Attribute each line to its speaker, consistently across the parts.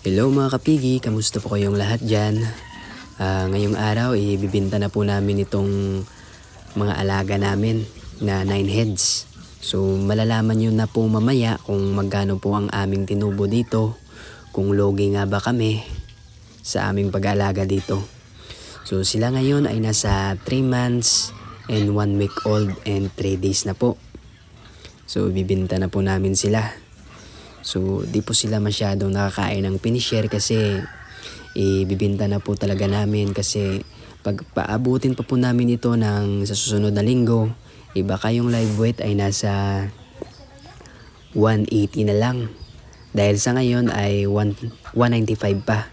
Speaker 1: Hello mga kapigi, kamusta po kayong lahat dyan? Ah, ngayong araw, ibibinta na po namin itong mga alaga namin na 9 heads. So malalaman nyo na po mamaya kung magkano po ang aming tinubo dito, kung logi nga ba kami sa aming pag-alaga dito. So sila ngayon ay nasa 3 months and 1 week old and 3 days na po. So bibinta na po namin sila. So, di po sila masyadong nakakain ng finisher kasi ibibinta na po talaga namin kasi pag paabutin pa po namin ito ng sa susunod na linggo, iba kayong live weight ay nasa 180 na lang. Dahil sa ngayon ay 1, 195 pa.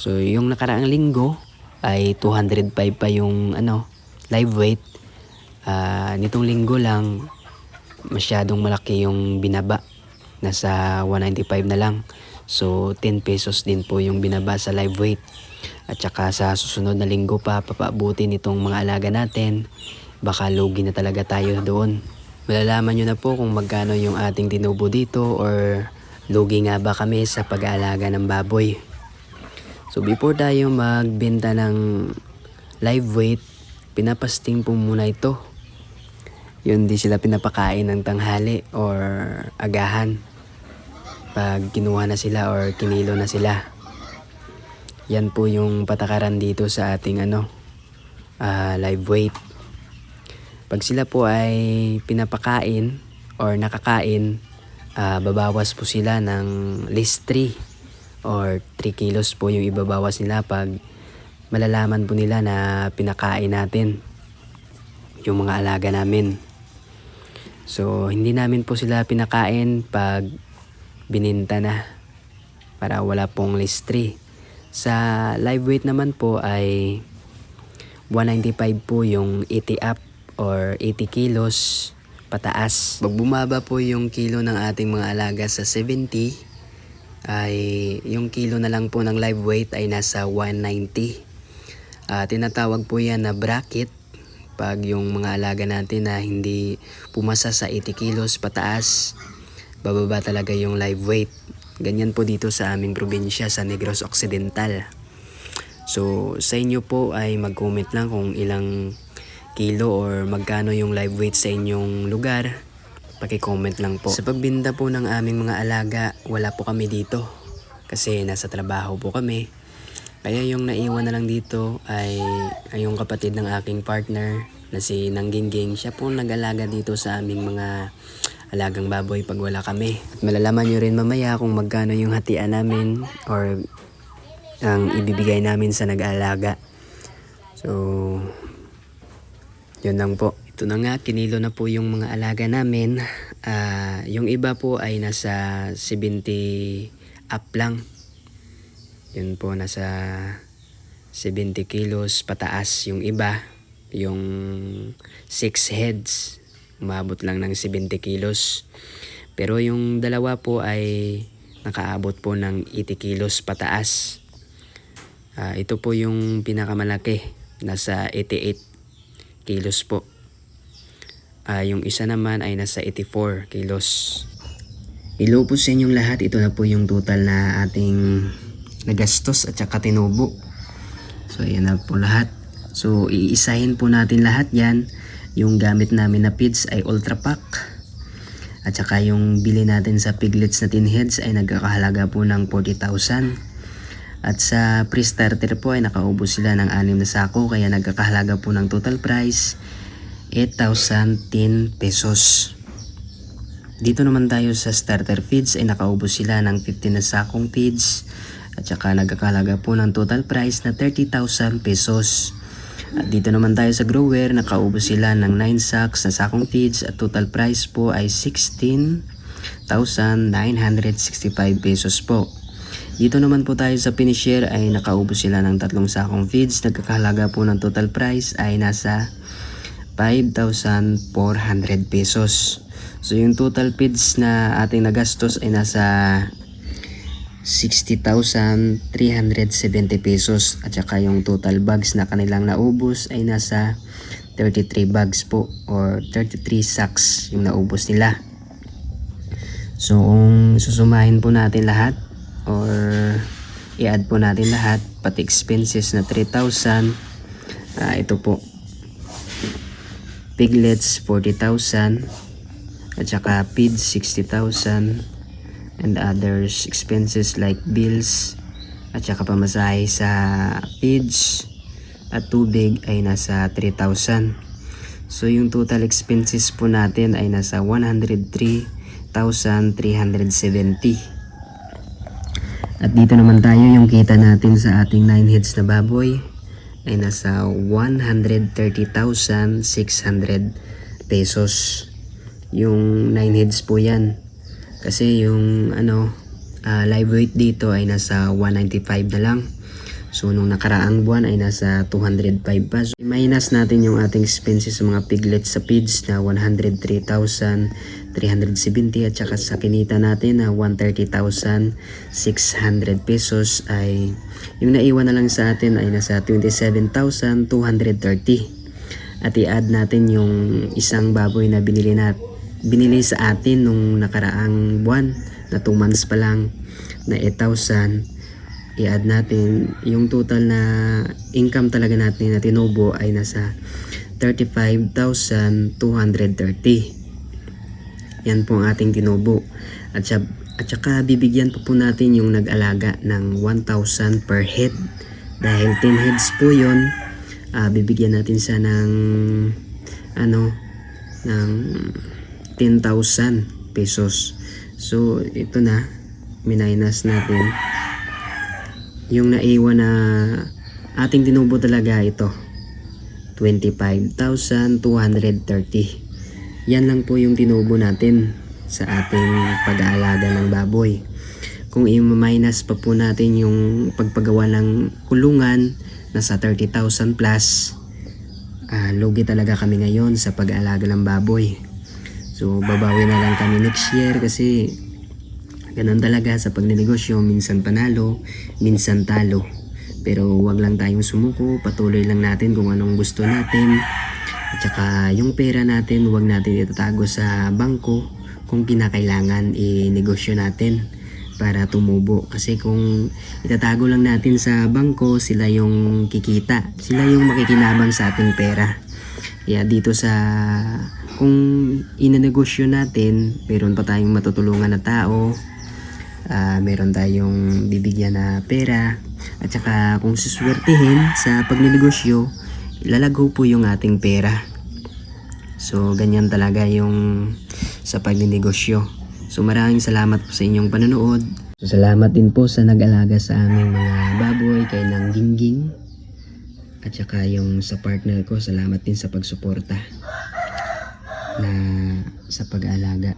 Speaker 1: So, yung nakaraang linggo ay 205 pa yung ano, live weight. Ah, nitong linggo lang masyadong malaki yung binaba nasa 195 na lang. So 10 pesos din po yung binaba sa live weight. At saka sa susunod na linggo pa papaabutin itong mga alaga natin. Baka lugi na talaga tayo doon. Malalaman nyo na po kung magkano yung ating tinubo dito or lugi nga ba kami sa pag-aalaga ng baboy. So before tayo magbenta ng live weight, pinapasting po muna ito. Yun di sila pinapakain ng tanghali or agahan pag kinuha na sila or kinilo na sila. Yan po yung patakaran dito sa ating ano, ah, live weight. Pag sila po ay pinapakain or nakakain, ah, babawas po sila ng list 3 or 3 kilos po yung ibabawas nila pag malalaman po nila na pinakain natin yung mga alaga namin. So, hindi namin po sila pinakain pag bininta na para wala pong list 3. Sa live weight naman po ay 195 po yung 80 up or 80 kilos pataas. Pag bumaba po yung kilo ng ating mga alaga sa 70 ay yung kilo na lang po ng live weight ay nasa 190. Ah, tinatawag po yan na bracket pag yung mga alaga natin na hindi pumasa sa 80 kilos pataas bababa talaga yung live weight. Ganyan po dito sa aming probinsya sa Negros Occidental. So sa inyo po ay mag-comment lang kung ilang kilo or magkano yung live weight sa inyong lugar. Paki-comment lang po. Sa pagbinda po ng aming mga alaga, wala po kami dito. Kasi nasa trabaho po kami. Kaya yung naiwan na lang dito ay, ay yung kapatid ng aking partner na si Nanggingging. Siya po nag-alaga dito sa aming mga alagang baboy pag wala kami. At malalaman nyo rin mamaya kung magkano yung hatian namin or ang ibibigay namin sa nag-aalaga. So, yun lang po. Ito na nga, kinilo na po yung mga alaga namin. Ah, yung iba po ay nasa 70 up lang. Yun po, nasa 70 kilos pataas yung iba. Yung 6 heads, umabot lang ng 70 kilos. Pero yung dalawa po ay nakaabot po ng 80 kilos pataas. Ah, ito po yung pinakamalaki, nasa 88 kilos po. Ah, yung isa naman ay nasa 84 kilos. Hello po sa inyong lahat. Ito na po yung total na ating nagastos at saka tinubo. So ayan na po lahat. So iisahin po natin lahat yan. Yung gamit namin na feeds ay Ultra Pack. At saka yung bili natin sa piglets na tin heads ay nagkakahalaga po ng 40,000. At sa pre-starter po ay nakaubos sila ng 6 na sako kaya nagkakahalaga po ng total price 8,010 pesos. Dito naman tayo sa starter feeds ay nakaubos sila ng 15 na sakong feeds at saka nagkakalaga po ng total price na 30,000 pesos. At dito naman tayo sa grower, nakaubos sila ng 9 sacks na sakong feeds at total price po ay 16,965 pesos po. Dito naman po tayo sa finisher ay nakaubos sila ng tatlong sakong feeds. Nagkakahalaga po ng total price ay nasa 5,400 pesos. So yung total feeds na ating nagastos ay nasa 60,370 pesos. At saka yung total bags na kanilang naubos ay nasa 33 bags po or 33 sacks yung naubos nila. So kung susumahin po natin lahat or i-add po natin lahat pati expenses na 3,000 Ah, ito po. Piglets 40,000 at saka feed 60,000 and others expenses like bills at saka pamasahe sa feeds at tubig ay nasa 3,000 so yung total expenses po natin ay nasa 103,370 at dito naman tayo yung kita natin sa ating 9 heads na baboy ay nasa 130,600 pesos. Yung 9 heads po yan. Kasi yung ano ah, live weight dito ay nasa 195 na lang. So nung nakaraang buwan ay nasa 205 pa. So, minus natin yung ating expenses sa mga piglets sa feeds na 103,370 at saka sa kinita natin na 130,600 pesos ay yung naiwan na lang sa atin ay nasa 27,230 at i-add natin yung isang baboy na binili na binili sa atin nung nakaraang buwan na 2 months pa lang na 8,000 i-add natin. Yung total na income talaga natin na tinubo ay nasa 35,230 yan po ang ating tinubo. At, siya, at saka bibigyan pa po natin yung nag-alaga ng 1,000 per head. Dahil 10 heads po yun ah, bibigyan natin siya ng ano ng 10,000 pesos. So ito na minus natin. Yung naiwan na ating tinubo talaga ito 25,230 yan lang po yung tinubo natin sa ating pag-aalaga ng baboy. Kung i-minus pa po natin yung pagpagawa ng kulungan nasa 30,000 plus ah, lugi talaga kami ngayon sa pag-aalaga ng baboy so babawi na lang kami next year kasi Ganun talaga sa pagnenegosyo, minsan panalo, minsan talo. Pero wag lang tayong sumuko, patuloy lang natin kung anong gusto natin. At saka yung pera natin, wag natin itatago sa bangko kung kinakailangan i-negosyo natin para tumubo. Kasi kung itatago lang natin sa bangko, sila yung kikita. Sila yung makikinabang sa ating pera. Kaya dito sa kung inanegosyo natin, meron pa tayong matutulungan na tao, ah, meron tayong bibigyan na pera at saka kung suswertihin sa pagnegosyo ilalago po yung ating pera so ganyan talaga yung sa pagnegosyo so maraming salamat po sa inyong panonood so, salamat din po sa nag-alaga sa aming mga baboy kay Nang Gingging at saka yung sa partner ko salamat din sa pagsuporta na sa pag-aalaga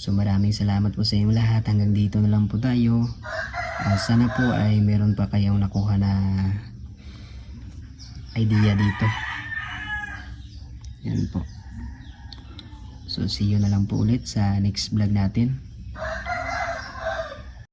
Speaker 1: So maraming salamat po sa inyong lahat. Hanggang dito na lang po tayo. Ah, sana po ay meron pa kayong nakuha na idea dito. Yan po. So see you na lang po ulit sa next vlog natin.